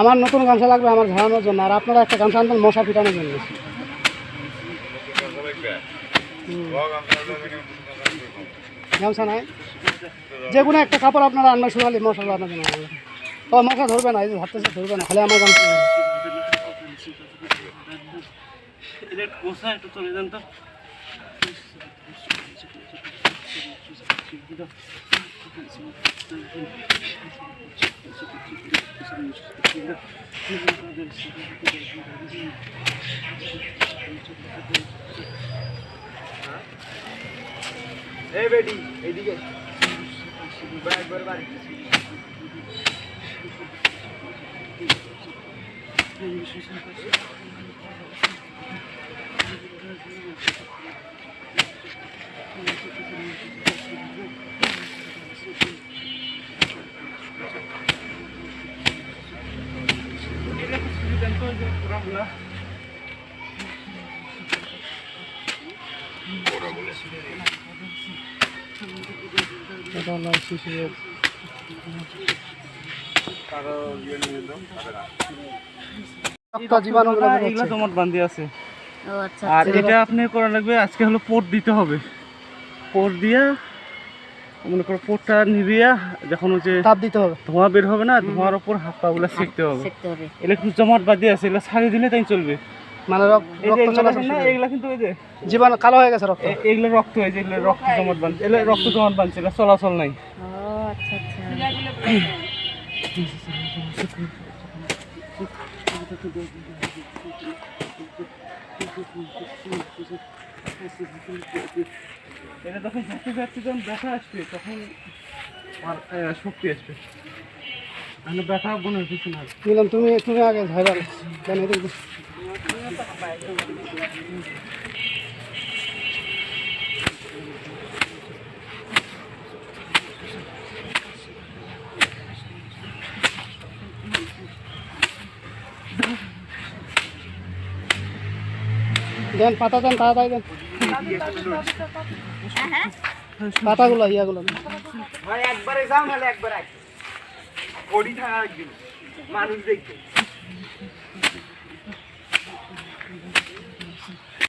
আমার নতুন গামছা লাগবে আমার ঝাড়ানোর জন্য, আর আপনারা একটা গামছা আনবেন, মশা পিটানোর জন্য। গামছা নাই? যে কোনো একটা কাপড় আপনারা আনবেন, সোনালি মশা লাগানোর জন্য ও, মশা ধরবে না, এই যে হাতে ধরবে না, খালি আমার গামছা এই বেটি এইদিকে একবার বাড়ি এটা একটু ছুরি দেন তো, ওই যে পুরাগুলা। এটা হলো শিশিরের রক্ত জীবাণুগুলো এগুলা বেরোচ্ছে। জমাট বান্ধি আছে। আচ্ছা আর এটা আপনি করা লাগবে আজকে হলো পোট দিতে হবে। পোট দিয়া মনে করো পোটটা নিবিয়া যখন হচ্ছে তাপ দিতে হবে। ধোঁয়া বের হবে না ধোঁয়ার ওপর হাত পা গুলা সেঁকতে হবে। হবে। একটু জমাট বাঁধি আছে এগুলো ছাড়িয়ে দিলে তাই চলবে। মানে রক- রক্ত চলাচল না এগুলা কিন্তু এই যে। জীবাণু কালো হয়ে গেছে রক্ত। এগুলো রক্ত হয়েছে এগুলো রক্ত জমাট বাঁধছে এগুলো রক্ত জমাট বাঁধছে এগুলো চলাচল নাই। আচ্ছা আচ্ছা। এটা যখন যাচ্ছে যাচ্ছে যখন ব্যথা আসবে, তখন শক্তি আসবে। মানে ব্যথা মনে হচ্ছে না। বললাম তুমি তুমি আগে ভাইরাল। দেন দেন পাতা দেন তাড়াতাড়ি দেন। পাতাগুলো ইয়াগুলো একবারে যাও নাহলে একবার মানুষ দেখবে।